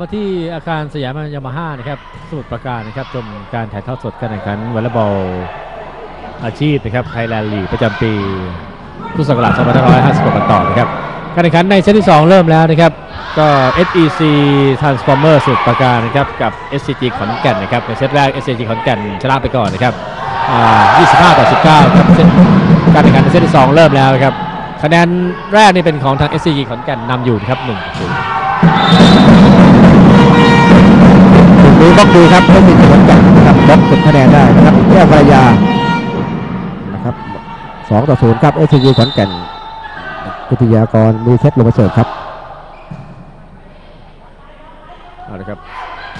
มาที่อาคารสยามยามาฮ่านะครับสมุทรปราการนะครับชมการถ่ายทอดสดการแข่งขันวอลเลย์บอลอาชีพนะครับไทยแลนด์ลีกประจำปีพุทธศักราช2556กันต่อนะครับการแข่งขันในเซตที่ 2 เริ่มแล้วนะครับ ก็ SEC Transformer สมุทรปราการนะครับ กับ SCG ขอนแก่นนะครับ ในเซตแรก SCG ขอนแก่นชนะไปก่อนนะครับ 25 ต่อ 19 ครับเซตการแข่งขันในเซตที่ 2 เริ่มแล้วครับ คะแนนแรกนี่เป็นของทาง SCG ขอนแก่นนำอยู่นะครับ1ต่อ0 ดูบล็อกดีครับไม่ติดผลกันนะครับบล็อกเก็บคะแนนได้นะครับแก้วภรรยานะครับสองต่อศูนย์ครับเอชจีขอนแก่นพิทยากรมีเซตลงไปเสิร์ฟครับเอาละครับ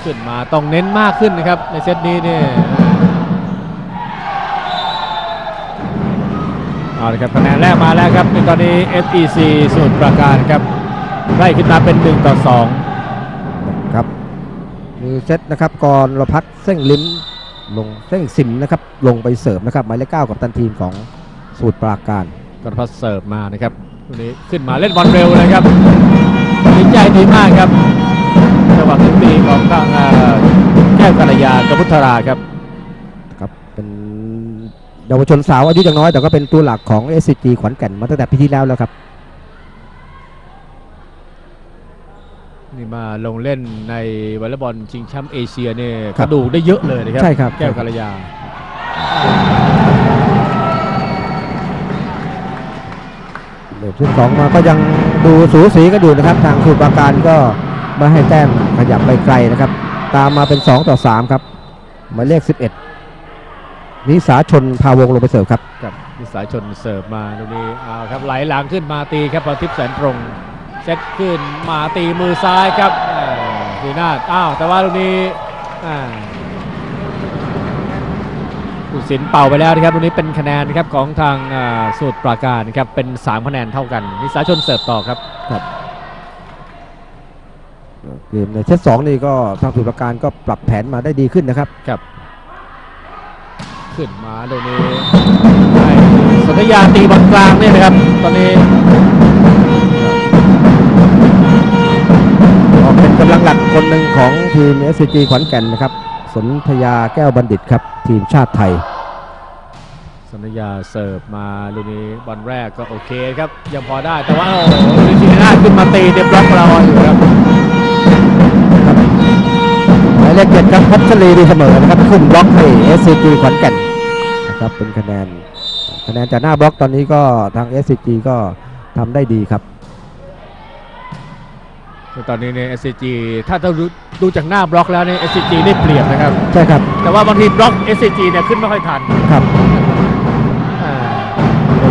ขึ้นมาต้องเน้นมากขึ้นนะครับในเซตนี้เนี่ยเอาละครับคะแนนแรกมาแล้วครับในตอนนี้ SEC สมุทรปราการครับ ไล่ขึ้นมาเป็น 1 ต่อครับมีเซตนะครับกรรพัฒน์เส้งลิ้มลงเส้งสิมนะครับลงไปเสิร์ฟนะครับหมายเลขเก้ากับตันทีมของสูตรปราการ2กรพัฒน์เสิร์ฟมานะครับตัวนี้ขึ้นมาเล่นบอลเร็วเลยครับตัดสินใจดีมากครับจังหวะขึ้นปีของทางเอ่อแก้วกัลยากพุทธราครับครับเป็นเยาวชนสาวอายุยังน้อยแต่ก็เป็นตัวหลักของ SCG ขอนแก่นมาตั้งแต่ปีที่แล้วแล้วครับ นี่มาลงเล่นในวอลเลย์บอลชิงแชมป์เอเชียเนี่ยคกรับระดูกได้เยอะเลยนะครับใช่ครับ แก้วกัลยา เดี๋ยวชุดสองมาก็ยังดูสูสีกันอยู่นะครับ ทางสูตรปราการก็ไม่ให้แต้มขยับไปไกลนะครับ ตามมาเป็น 2 ต่อ 3 ครับหมายเลข 11 นิสาชนพาวงลงไปเสิร์ฟครับกับนิสายชนเสิร์ฟมาตรงนี้เอาครับไหลหลังขึ้นมาตีครับพรทิพย์แสนตรง เซตขึ้นมาตีมือซ้ายครับเอ่อทีนาดอ้าวแต่ว่าตรงนี้อ่าผู้สินเป่าไปแล้วนะครับตรงนี้เป็นคะแนนนะครับของทางอ่าสูตรปราการนะครับเป็น3คะแนนเท่ากันนิสายชนเสิร์ฟต่อครับเกมในเซต2นี่ก็ทางสูตรปราการก็ปรับแผนมาได้ดีขึ้นนะครับครับขึ้นมาตรงนี้ให้สัญญาตีบอลกลางเนี่ยนะครับ ตอนนี้ คนหนึ่งของทีม SCG ขอนแก่นนะครับ สนธยาแก้วบัณฑิตครับ ทีมชาติไทยสัญญาเสิร์ฟมาลูกนี้บอลแรกก็โอเคครับ ยังพอได้แต่ว่าโอ้โหลิซินาขึ้นมาตีเด็บบล็อกเราอยู่ครับหมายเลขเจ็ดครับพัชรีดีเสมอนะครับ ขึ้นบล็อกให้ SCG ขอนแก่นนะครับเป็นคะแนนคะแนนจากหน้าบล็อกตอนนี้ก็ทาง SCG ก็ทำได้ดีครับ คือตอนนี้เนี่ย SCG ถ้าเราดูดูจากหน้าบล็อกแล้วเนี่ย SCG ได้เปรียบนะครับ ใช่ครับ แต่ว่าบางทีบล็อก SCG เนี่ยขึ้นไม่ค่อยทันครับอ่า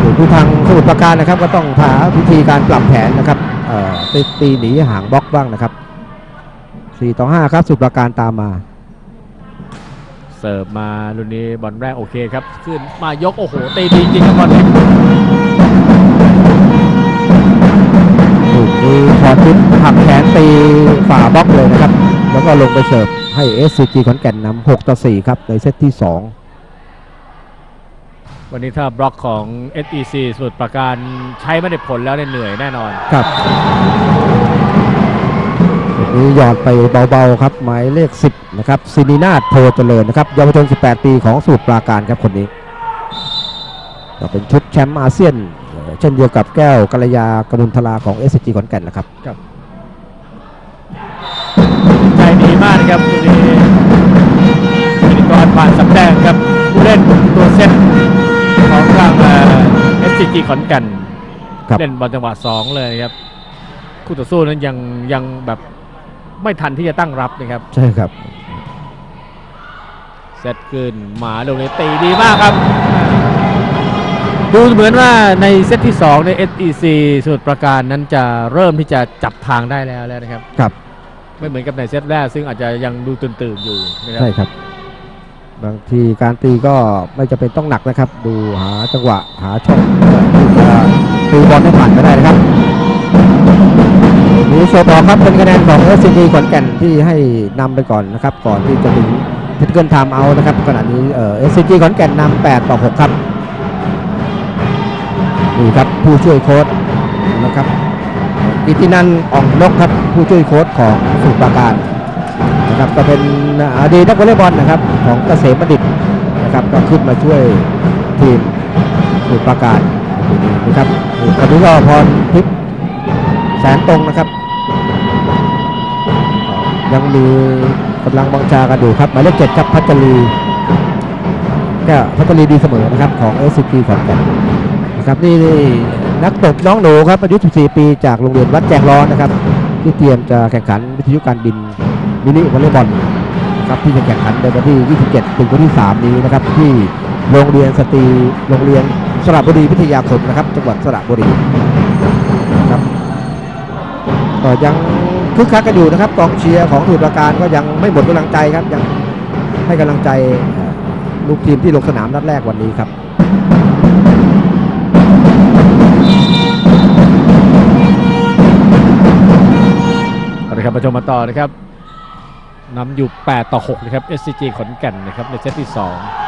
อยู่ที่ทางสมุทรปราการนะครับ ก็ต้องหาวิธีการปรับแผนนะครับเอ่อตีตีหนีห่างบล็อกบ้างนะครับ 4 ต่อ 5 ครับสมุทรปราการตามมา เสิร์ฟมาลูกนี้บอลแรกโอเคครับ ขึ้นมายกโอ้โหตีดีจริงครับบอลนี้ถู มีพรทิพย์หักแขนตีฝ่าบล็อกเลยนะครับ แล้วก็ลงไปเสิร์ฟให้ SCG ขอนแก่นนำ6ต่อ4ครับในเซตที่วันนี้ถ้าบล็อกของ SEC สมุทรปราการใช้ไม่ได้ผลแล้วเนี่ยเหนื่อยแน่นอน2ครับนี่หยอดไปเบาๆครับ หมายเลข 10 นะครับซินีนาถโพเจริญนะครับเยาวชน 18 ปีของสมุทรปราการครับคนนี้ก็เป็นชุดแชมป์อาเซียน เอ่อเช่นเดียวกับแก้วกัลยากมุลทลาของ SCG ขอนแก่นนะครับ ใจดีมากนะครับตัวนี้พิธีกรผ่านสำแดงครับผู้เล่นตัวเซตของทางเอ่อ SCG ขอนแก่นครับเล่นบอลจังหวะ 2 เลยครับ คู่ต่อสู้นั้นยังยังแบบไม่ทันที่จะตั้งรับนะครับ ใช่ครับเซตขึ้นหมาลงนี้ตีดีมากครับ ดูเหมือนว่าในเซตที่2ใน SEC สมุทรปราการนั้นจะเริ่มที่จะจับทางได้แล้วแล้วนะครับ ครับ ไม่เหมือนกับในเซตแรก ซึ่งอาจจะยังดูตื่นๆอยู่นะครับใช่ครับ บางทีการตีก็ไม่จำเป็นต้องหนักนะครับ ดูหาจังหวะหาช่องที่จะตีบอลให้ผ่านก็ได้นะครับนี่โซต่อครับเป็นคะแนนของ s c g ขอนแก่นที่ให้นำไปก่อนนะครับ ก่อนที่จะถึงเทคเกิลไทม์เอานะครับขณะนี้เอ่อ s c g ขอนแก่นนำ8ต่อ6ครับ นี่ครับผู้ช่วยโค้ชนะครับเกอิทธินันท์อ่องนกครับผู้ช่วยโค้ชของสมุทรปราการนะครับก็เป็นอดีตนักวอลเลย์บอลนะครับของเกษมบัณฑิตนะครับก็ขึ้นมาช่วยทีมสมุทรปราการนะครับนี่ตอนนี้ก็พรทิพย์แสนตรงนะครับ ยังมีกำลังบังชากันอยู่ครับหมายเลขเจ็ดครับพัชรีก็พัชรีดีเสมอนะครับของ s c ขอนแก่น นะครับนี่นักตบน้องหนูครับอายุ 14 ปีจากโรงเรียนวัดแจงร้อนนะครับ ที่เตรียมจะแข่งขันวิทยุการบินมินิวอลเลย์บอลครับที่จะแข่งขันในวันที่ 27ถึงวันที่ 3 นี้นะครับ ที่โรงเรียนสตรีโรงเรียนสระบุรีวิทยาคมนะครับ จังหวัดสระบุรีครับก็ยังคึกคักกันอยู่นะครับกองเชียร์ของสมุทรปราการก็ยังไม่หมดกำลังใจครับยังให้กำลังใจลูกทีมที่ลงสนามนัดแรกวันนี้ครับ เอาละครับมาชมมาต่อนะครับนำอยู่ 8 ต่อ 6 นะครับ SCG ขอนแก่นนะครับในเซตที่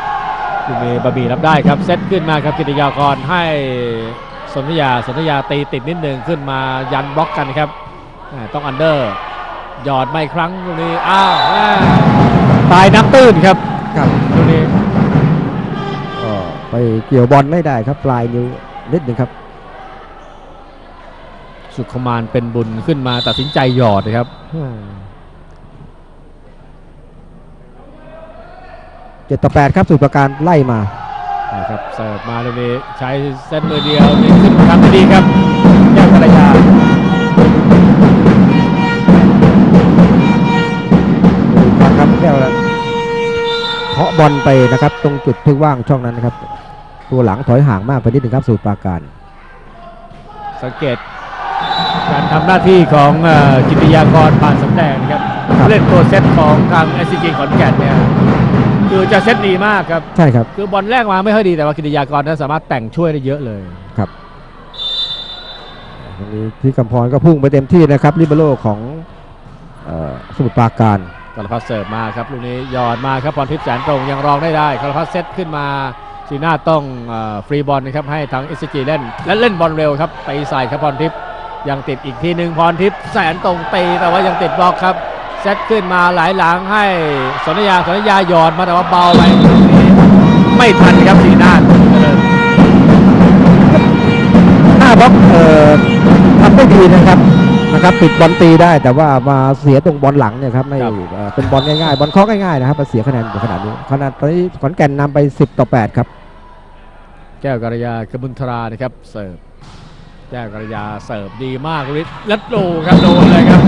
2คุณเมย์บะหมี่รับได้ครับ เซตขึ้นมาครับกิติยากรให้สนธยาสนธยาตีติดนิดหนึ่งขึ้นมายันบล็อกกันครับอ่าต้องอันเดอร์ หยอดไม่ครั้งตรงนี้อ้าวแม่ตายน้ำตื้นครับครับตรงนี้ก็ไปเกี่ยวบอลไม่ได้ครับปลายนิ้วนิดหนึ่งครับ สุขมานเป็นบุญขึ้นมาตัดสินใจหยอดนะครับเจ็ดต่อแปดครับสุดประการไล่มานะครับเสิร์ฟมาตรงนี้ใช้เซตมือเดียวนี่ขึ้นทำได้ดีครับแก้วภรรยาอีกครั้งครับแก้วแล้วเคาะบอลไปนะครับตรงจุดที่ว่างช่องนั้นนะครับ ตัวหลังถอยห่างมากไปนิดหนึงครับสูตรปราการ สังเกต การทำหน้าที่ของเอ่อกิติยากรปานสำแดงนะครับครับเล่นตัวเซตของทาง s อ g ขอนแก่นเนี่ยคือจะเซตดีมากครับ ใช่ครับ คือบอลแรกมาไม่ค่อยดีแต่ว่ากิติยากรนั้นสามารถแต่งช่วยได้เยอะเลยตรงนี้ที่กำพรก็พุ่งไปเต็มที่นะครับลิเบโรของเอ่อสมุทรปราการกรพัฒน์เสิร์ฟมาครับลูกนี้หยอดมาครับพรทิพย์แสนตรงยังรองได้ได้กรพัฒน์เซตขึ้นมาสีหน้าต้องฟรีบอลนะครับให้ทาง s อ g เล่นและเล่นบอลเร็วครับตีใส่ครับพรทิพย์ ยังติดอีกทีหนึ่งพรทิพย์แสนตรงตีแต่ว่ายังติดบล็อกครับเซตขึ้นมาหลายหลังให้สนธยาสนธยาหยอดมาแต่ว่าเบาไปลูกนี้ไม่ทันครับสีหน้าเจริญหน้าบล็อกเอ่อทำได้ดีนะครับนะครับปิดบอลตีได้แต่ว่ามาเสียตรงบอลหลังเนี่ยครับไม่เอ่อเป็นบอลง่ายๆบอลเคาะง่ายๆนะครับมาเสียคะแนนอยู่ขนาดนี้ขนาดตอนนี้ขอนแก่นนำไป 10 ต่อ 8 ครับ แก้วกรยากระบุนทรานะครับเสิร์ฟ แก้วกรยาเสิร์ฟดีมากฤทธิ์และโดครับโดนเลยครับ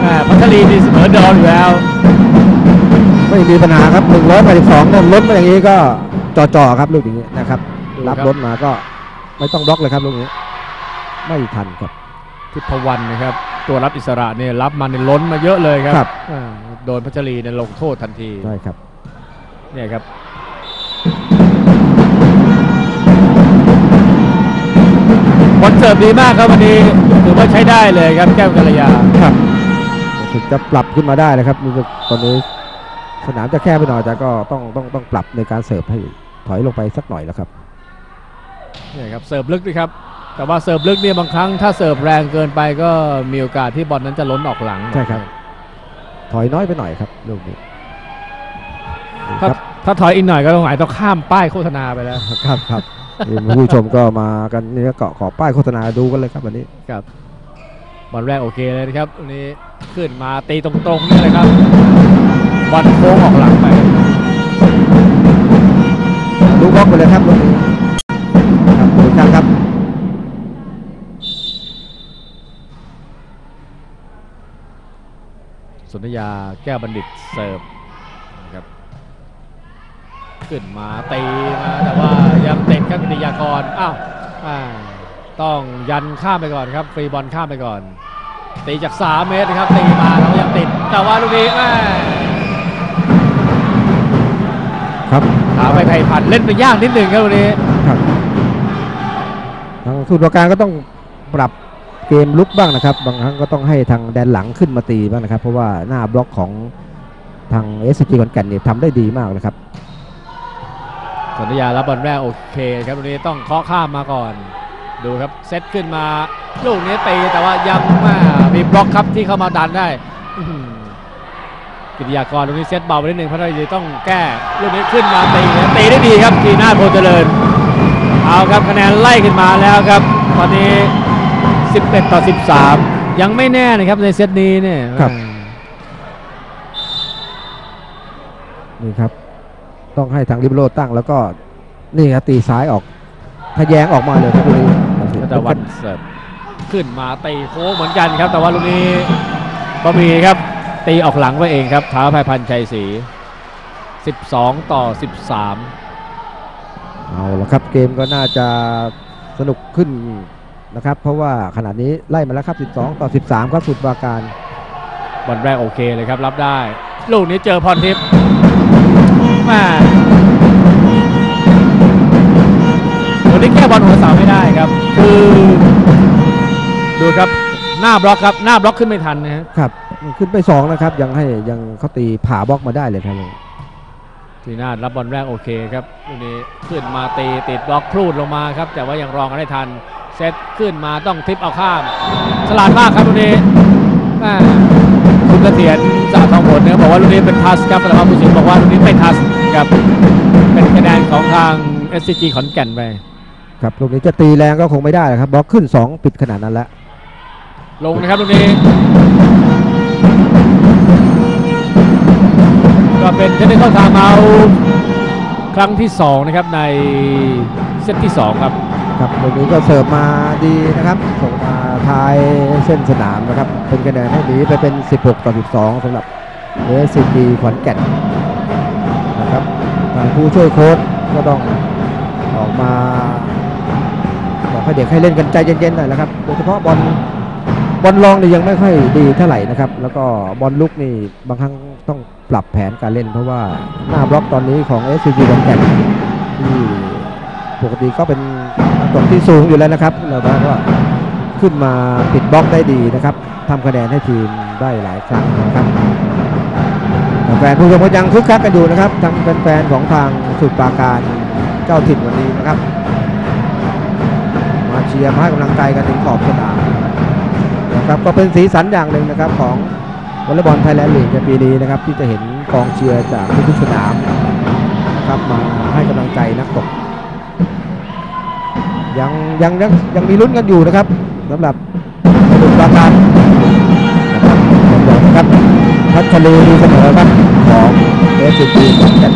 แหม่พัทลีดีเสมอเดิมอยู่แล้วไม่มีปัญหาครับ182นั่นล้นมาอย่างนี้ก็จ่อๆครับลูกอย่างนี้นะครับดูรับครับล้นมาก็ไม่ต้องบล็อกเลยครับลูกนี้ ไม่ทันครับทิพวรรณนะครับ ตัวรับอิสระเนี่ยรับมาในยล้นมาเยอะเลยครับครับอ่าโดนพัชรีเนี่ยลงโทษทันทีใช่ครับเนี่ยครับ สิร์ฟดีมากครับวันนี้ถือว่าใช้ได้เลยครับแก้วกัลยาครับถึงจะปรับขึ้นมาได้นะครับนี่ก็ตอนนี้สนามจะแคบไปหน่อยแต่ก็ต้องต้องต้องปรับในการเสิร์ฟให้ถอยลงไปสักหน่อยแล้วครับเนี่ยครับเสิร์ฟลึกนะครับแต่ว่าเสิร์ฟลึกเนี่ยบางครั้งถ้าเสิร์ฟแรงเกินไปก็มีโอกาสที่บอลนั้นจะล้นออกหลังใช่ครับ ถอยน้อยไปหน่อยครับลูกนี้คถ้ารับถ้าถอยอีกหน่อยก็ต้องหมายต้องข้ามป้ายโฆษณาไปแล้วครับครับนี่ ผู้ชมก็มากันนี่ก็เกาะขอป้ายโฆษณาดูกันเลยครับวันนี้ครับบอลแรกโอเคเลยนะครับตรงนี้ขึ้นมาตีตรงๆนี่เลยครับบอลโค้งออกหลังไปดูบล็อกไปเลยครับลูกนี้ครับดูครับครับสุนทยาแก้วบัณฑิตเสิร์ฟนะครับ ขึ้นมาตีมาแต่ว่ายังติดครับกิติยากรอ้าวอ่าต้องยันข้ามไปก่อนครับฟรีบอลข้ามไปก่อน ตีจาก 3 เมตรนะครับตีมาแล้วยังติด แต่ว่าลูกนี้แม่ครับหาไปไผ่ผันเล่นไปยากนิดหนึ่งครับวันนี้ครับทางสูตรประการก็ต้องปรับเกมลุกบ้างนะครับ บางครั้งก็ต้องให้ทางแดนหลังขึ้นมาตีบ้างนะครับ เพราะว่าหน้าบล็อกของทางเอสจีขอนแก่นเนี่ยทำได้ดีมากนะครับ สัญญารับบอลแรกโอเคครับวันนี้ต้องเคาะข้ามมาก่อน ดูครับเซตขึ้นมาลูกนี้ตีแต่ว่ายังมามีบล็อกครับที่เข้ามาดันได้กิติยากรตรงนี้เซตเบาไปนิดนึงพัทยาต้องแก้ลูกนี้ขึ้นมาตีตีได้ดีครับทีหน้าโพเจริญ เอาครับคะแนนไล่ขึ้นมาแล้วครับ ตอนนี้ 11 ต่อ 13 ยังไม่แน่นะครับในเซตนี้เนี่ยครับนี่ครับ ต้องให้ทางริบโรตั้งแล้วก็นี่ครับตีซ้ายออกทะแยงออกมาเลยครับลูกนี้พัตะวันเสิร์ฟขึ้นมาตีโค้งเหมือนกันครับ แต่ว่าลูกนี้ก็มีครับ ตีออกหลังไว้เองครับท้าภัยพันธ์ชัยศรี12 ต่อ 13 เอาละครับเกมก็น่าจะสนุกขึ้นนะครับ เพราะว่าขณะนี้ไล่มาแล้วครับ 12 ต่อ 13 ครับสุดปราการบอลแรกโอเคเลยครับ รับได้ ลูกนี้เจอพรทิพย์แมาวันนี้แก้บอลหัวเสาไม่ได้ครับ คือดูครับหน้าบล็อกครับหน้าบล็อกขึ้นไม่ทันนะฮะครับ ขึ้นไป2นะครับ ยังให้ยังเขาตีผ่าบล็อกมาได้เลยครับทีน่ารับบอลแรกโอเคครับลูกนี้ขึ้นมาตีติดบล็อกพลูดลงมาครับ แต่ว่ายังรองกันได้ทันเซตขึ้นมาต้องทิปเอาข้าม ฉลาดมากครับลูกนี้แม่คุณ เกษียณจากทองผลเนี่ยบอกว่าลูกนี้เป็นทัสครับแต่ว่าผู้สินบอกว่าลูกนี้ไม่ทัสครับเป็นคะแนนของทาง SCG ขอนแก่นไปครับลูกนี้จะตีแรงก็คงไม่ได้นะครับบล็อกขึ้น 2 ปิดขนาดนั้นแล้วลงนะครับลูกนี้ ก็เป็นเทคนิคเข้าทางเอาครั้งที่ 2 นะครับในเซตที่ 2 ครับ ครับลูกนี้ก็เสิร์ฟมาดีนะครับส่งมา ท้ายเส้นสนามนะครับ เป็นคะแนนให้หนีไปเป็น 16 ต่อ 12สำหรับเอสซีจีขอนแก่นนะครับทางผู้ช่วยโค้ชก็ต้องออกมาบอกให้เด็กให้เล่นกันใจเย็นๆหน่อยนะครับโดยเฉพาะบอลบอลลองนี่ยังไม่ค่อยดีเท่าไหร่นะครับ แล้วก็บอลลุกนี่บางครั้งต้องปรับแผนการเล่น เพราะว่าหน้าบล็อกตอนนี้ของ s c g ขอนแก่นที่ปกติก็เป็นตัวที่สูงอยู่แล้วนะครับเราก็ ขึ้นมาปิดบล็อกได้ดีนะครับทำคะแนนให้ทีมได้หลายครั้งนะครับแฟนผู้ชมก็ยังคึกคักกันอยู่นะครับทั้งแฟนๆของทางสุดปราการเจ้าถิ่นวันนี้นะครับ มาเชียร์มาให้กำลังใจกันถึงขอบสนามนะครับก็เป็นสีสันอย่างหนึ่งนะครับของวอลเลย์บอลไทยแลนด์ลีกในปีนี้นะครับที่จะเห็นกองเชียร์จากทุกสนามนะครับมาให้กำลังใจนักตกยังยังยังยังมีลุ้นกันอยู่นะครับ สำหรับสมุทรปราการนะครับผมบอกนะครับพัชรีดีเสมอครับของเอสซีขอนแก่น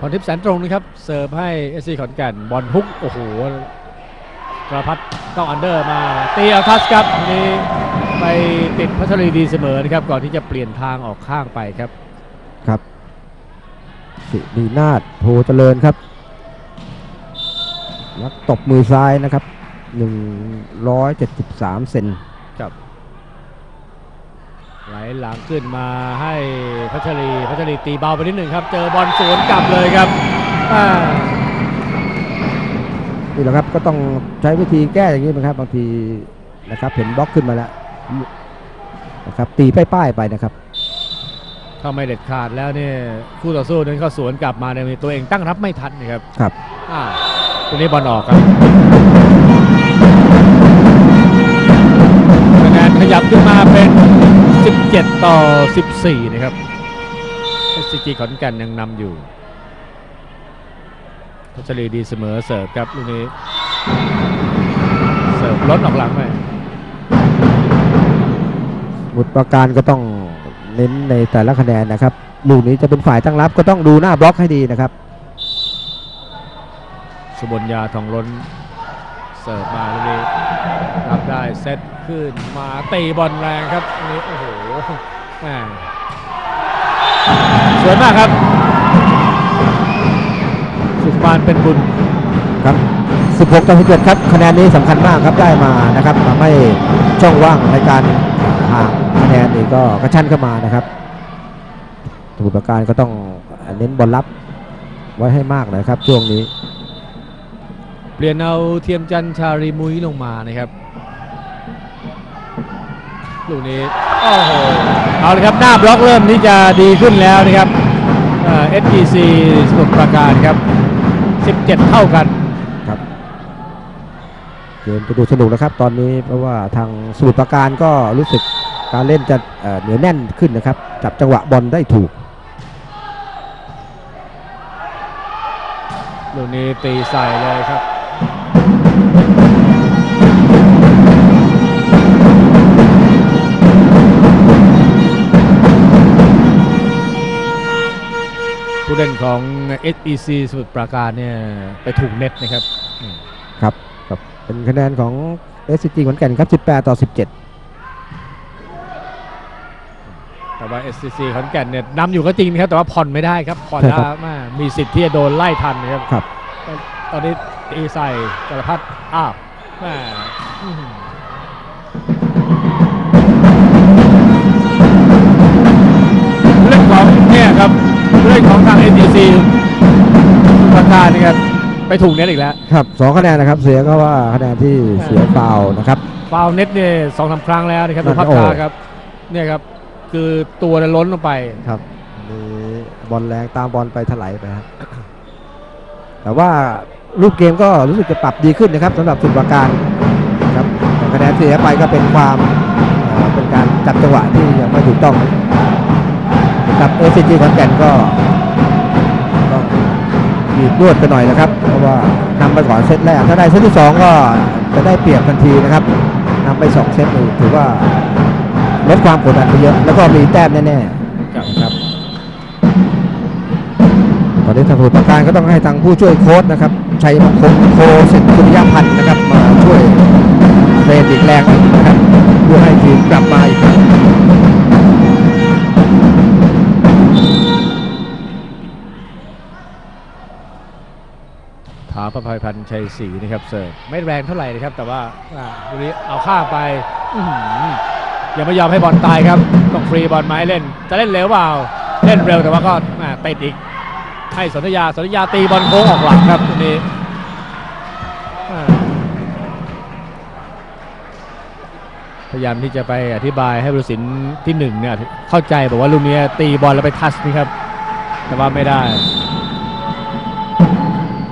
พรทิพย์แสนตรงนะครับเสิร์ฟให้ SC ขอนแก่นบอลฮุกโอ้โหประพัดต้องอันเดอร์มาตีเอาทัสครับทีนี้ไปติดพัชรีดีเสมอนะครับก่อนที่จะเปลี่ยนทางออกข้างไปครับครับสิรินาถโพเจริญครับ นักตบมือซ้ายนะครับ 173 เซนไหลหลังขึ้นมาให้พัชรีพัชรีตีเบาไปนิดหนึ่งครับ เจอบอลสวนกลับเลยครับอ่านี่แหละครับก็ต้องใช้วิธีแก้อย่างนี้นะครับ บางทีนะครับเห็นบล็อกขึ้นมาแล้วนะครับตีป้ายๆไปนะครับถ้าไม่เด็ดขาดแล้วเนี่ยคู่ต่อสู้นั้นก็สวนกลับมาในยตัวเองตั้งรับไม่ทันนะครับครับอ่า ตัวนี้บอลออกครับคะแนนขยับขึ้นมาเป็น 17 ต่อ 14 นะครับ SCG ขอนแก่นยังนำอยู่พัชรีดีเสมอเสิร์ฟครับลูกนี้เสิร์ฟล้นออกหลังไปสมุดประการก็ต้องเน้นในแต่ละคะแนนนะครับลูกนี้จะเป็นฝ่ายตั้งรับก็ต้องดูหน้าบล็อกให้ดีนะครับ สุบญญาทองล้นเสิร์ฟมาลูกนี้รับได้เซตขึ้นมาตีบอลแรงครับนี้โอ้โหแม่สวยมากครับ สุขมานเป็นบุญครับ 16ต่อ17ครับคะแนนนี้สำคัญมากครับได้มานะครับทำให้ช่องว่างในการห่างคะแนนนี่ก็กระชั้นเข้ามานะครับสมุดประการก็ต้องเน้นบอลรับไว้ให้มากนะครับช่วงนี้ เปลี่ยนเอาเทียมจันทร์ชารีมุ้ยลงมานะครับลูกนี้โอ้โหเอาเลยครับหน้าบล็อกเริ่มที่จะดีขึ้นแล้วนะครับเอ่อ SPC สมุทรปราการครับ 17 เท่ากันครับเกมจะดูสนุกนะครับ ตอนนี้เพราะว่าทางสมุทรปราการก็รู้สึกการเล่นจะเอ่อเหนียวแน่นขึ้นนะครับ จับจังหวะบอลได้ถูก ลูกนี้ตีใส่เลยครับ ผู้เล่นของ SEC สมุทรปราการเนี่ยไปถูกเน็ตนะครับ ครับครับ เป็นคะแนนของ SCG ขอนแก่นครับ 18 ต่อ 17 แต่ว่า SCC ขอนแก่นเนี่ยนำอยู่ก็จริงนะครับ แต่ว่าผ่อนไม่ได้ครับ ผ่อนใช่แล้ครับวแม่มีสิทธิ์ที่จะโดนไล่ทันนะครับครับตอนนี้ ตีใส่จรพัฒน์อ้าวแม่อื้อหือผู้เล่นของเนี่ยครับผู้เล่นของทาง NTC ประการนี่ครับไปถูกเน็ตอีกแล้วครับสองคะแนนนะครับ เสียก็ว่าคะแนนที่เสียฟาวล์นะครับฟาวล์เน็ตเนี่ยสองสามครั้งแล้วนะครับนั่ตันวพัฒโอ้นาครับเนี่ยครับคือตัวเนี่ยล้นลงไปครับมีบอลแรงตามบอลไปถลายไปครับแต่ว่า รูปเกมก็รู้สึกจะปรับดีขึ้นนะครับสำหรับสุดประการครับแต่คะแนนเสียไปก็เป็นความเอ่อเป็นการจับจังหวะที่ยังไม่ถูกต้องนะครับเอสจีขอนแก่นก็ต้องบีบนวดไปหน่อยนะครับ เพราะว่านำไปก่อนเซตแรกถ้าได้เซตที่สองก็จะได้เปรียบทันทีนะครับนำไปสองเซตนี่ถือว่าลดความกดดันไปเยอะ แล้วก็มีแต้มแน่ๆครับครับตอนนี้ทางผู้ประการก็ต้องให้ทางผู้ช่วยโค้ชนะครับ ชัยมงคลโคสิทธิสุริยพันธ์นะครับมาช่วยเทรนอีกแรงหนึ่งนะครับเพื่อให้ทีมกลับมาอีกครั้งถาประภัยพันธ์ชัยศรีนะครับเสิร์ฟไม่แรงเท่าไหร่นะครับ แต่ว่าอ่าลูกนี้เอาข้าไปอยังไม่ยอมให้บอลตายครับ ต้องฟรีบอลไม้เล่น จะเล่นเร็วเปล่า เล่นเร็วแต่ว่าก็ติดอีก ให้สนธยาสนธยาตีบอลโค้งออกหลังครับตรงนี้อ่าพยายามที่จะไปอธิบายให้บริสินที่หนึ่งเนี่ยเข้าใจบอกว่าลูกนี้ตีบอลแล้วไปทัชนี่ครับ แต่ว่าไม่ได้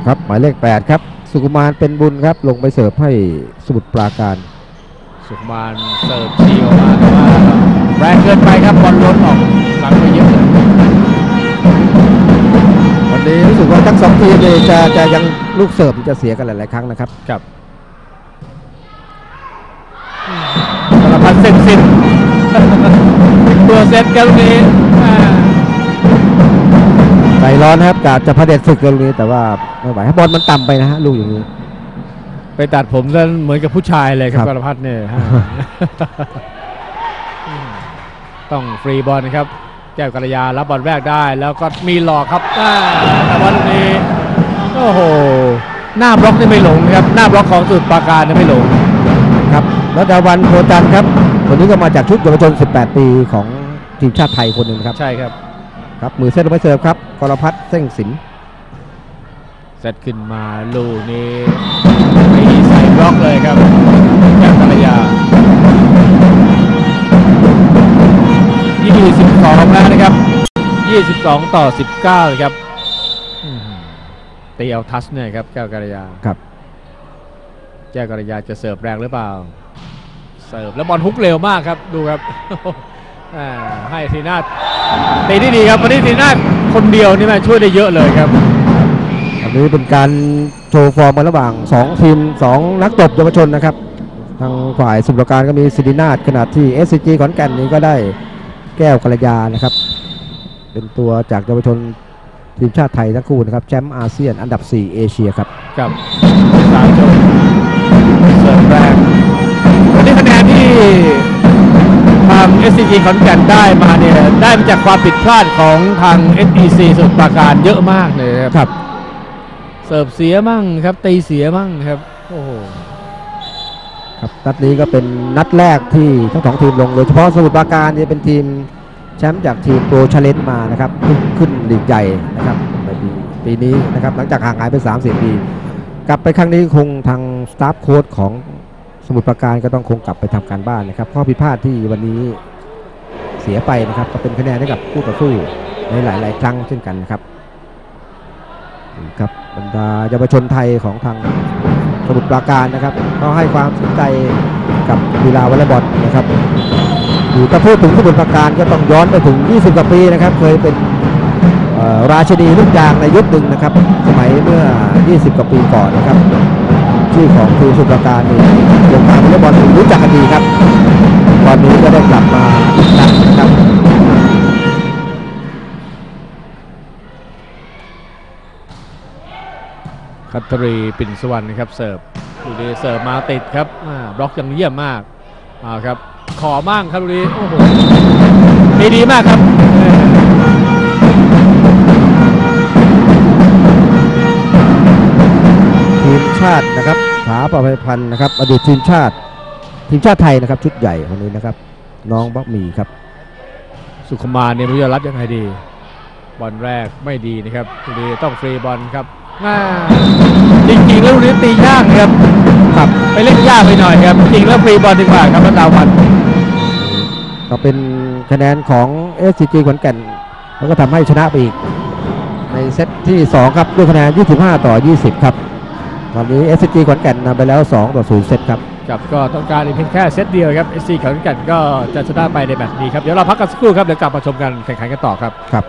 ครับหมายเลข 8 ครับ สุกุมารเป็นบุญครับ ลงไปเสิร์ฟให้สมุทรปราการ สุขมานเสิร์ฟชีออกมาแต่ว่าแรงเกินไปครับบอลล้นออกหลังไปเยอะเลยวั นนี้รู้สึกว่าทั้งสองทีมเลยจะจะยังลูกเสิร์ฟจะเสียกันหลายๆครั้งนะครับครับสารพัดเส้นสิ้นตัวเซตกันลูกนี้อ่าใจร้อนนะครับกาจะพระเด็จศึกกันลูกนี้แต่ว่าไม่ไหวครับบอลมันต่ำไปนะฮะลูกอย่างนี้ ไปตัดผมซะเหมือนกับผู้ชายเลยครับครับกรพัฒน์เนี่ยฮะอืมต้องฟรีบอลนะครับ แก้วกัลยารับบอลแรกได้ แล้วก็มีหลอกครับอ่าแต่วันนี้โอ้โหหน้าบล็อกนี่ไม่หลงนะครับหน้าบล็อกของสุดปราการนี่ไม่หลงครับแล้วดาวันโพจันทร์ครับคนนี้ก็มาจากชุดเยาวชน 18 ปีของทีมชาติไทยคนหนึ่งนะครับ ใช่ครับครับมือเส้นลงไปเสิร์ฟครับกรพัฒน์เส้งสินเซตขึ้นมาลูกนี้ตีใส่บล็อกเลยครับแก้วกัลยา 22แล้วนะครับ 22 ต่อ 19เลยครับอื้อหือตีเอาทัชเนี่ยครับแก้วกัลยาครับแก้วกัลยาจะเสิร์ฟแรงหรือเปล่า เสิร์ฟแล้วบอลฮุกเร็วมากครับดูครับอ่าให้ทีนาทตีได้ดีครับวันนี้ทีนาทคนเดียวนี่มาช่วยได้เยอะเลยครับอันนี้เป็นการโชว์ฟอร์มกันระหว่าง 2 ทีม 2 นักตบเยาวชนนะครับ ทางฝ่ายสมุทรปราการก็มีสิรินาถขณะที่ SCG ขอนแก่นนี้ก็ได้ แก้วกัลยานะครับ เป็นตัวจากเยาวชนทีมชาติไทยทั้งคู่นะครับแชมป์อาเซียนอันดับ 4 เอเชียครับกับสามชมเสิร์ฟแรงวันนี้คะแนนที่ทาง SCG ขอนแก่นได้มาเนี่ยได้มาจากความผิดพลาดของทาง SEC สมุทรปราการเยอะมากเลยครับครับ เสิร์ฟเสียมั่งครับตีเสียมั่งครับโอ้โห ครับนัดนี้ก็เป็นนัดแรกที่ทั้งสองทีมลงโดยเฉพาะสมุทรปราการเนี่ยเป็นทีมแชมป์จากทีมโปรชาเลนมานะครับเพิ่งขึ้นลีกใหญ่นะครับในปีปีนี้นะครับหลังจากห่างหายไป30ปี กลับไปครั้งนี้คงทางสตาฟโค้ชของสมุทรปราการก็ต้องคงกลับไปทำการบ้านนะครับข้อผิดพลาดที่วันนี้เสียไปนะครับก็เป็นคะแนนให้กับคู่ต่อสู้ในหลาย ๆ ครั้งเช่นกันนะครับครับบรรดาเยาวชนไทยของทาง มุทรปราการนะครับก็ให้ความสนใจกับกีฬาวอลเลย์บอลนะครับอยู่ถ้าพูดถึงสมุทรปราการก็ต้องย้อนไปถึง 20 กว่าปีนะครับ เคยเป็นราชนีลูกยางในยุคหนึ่งนะครับ สมัยเมื่อ 20 กว่าปีก่อนนะครับ ชื่อของทีมสมุทรปราการนี่วงการวอลเลย์บอลรู้จักกันดีครับ ตอนนี้ก็ได้กลับมาอีกครั้งนะครับ คัตรีปิ่นสุวรรณนะครับเสิร์ฟดูดีเสิร์ฟมาติดครับอ่าบล็อกยังเยี่ยมมากเอาครับขอมั่งครับดูดีโอ้โหดีดีมากครับเออทีมชาตินะครับถาประภัยพันธ์นะครับอดีตทีมชาติ ทีมชาติไทยนะครับ ชุดใหญ่คนนี้นะครับ น้องบักหมีครับ สุขมานเนี่ยไม่รู้จะรับยังไงดีบอลแรกไม่ดีนะครับดูดีต้องฟรีบอลครับ อ่าจริงๆแล้วลูกนี้ตียากนะครับครับไปเล่นยากไปหน่อยครับ จริงแล้วฟรีบอลดีกว่าครับรัตดาวันก็เป็นคะแนนของ SCG ขอนแก่น แล้วก็ทำให้ชนะไปอีก ในเซตที่ 2 ครับด้วยคะแนน 25 ต่อ 20 ครับ ตอนนี้ SCG ขอนแก่นนำไปแล้ว 2 ต่อ 0 เซตครับครับก็ต้องการอีกเพียงแค่เซตเดียวครับเอซีขอนแก่นก็จะชนะไปในแมตช์นี้ครับ เดี๋ยวเราพักกันสักครู่ครับ เดี๋ยวกลับมาชมกันแข่งขันกันต่อครับครับ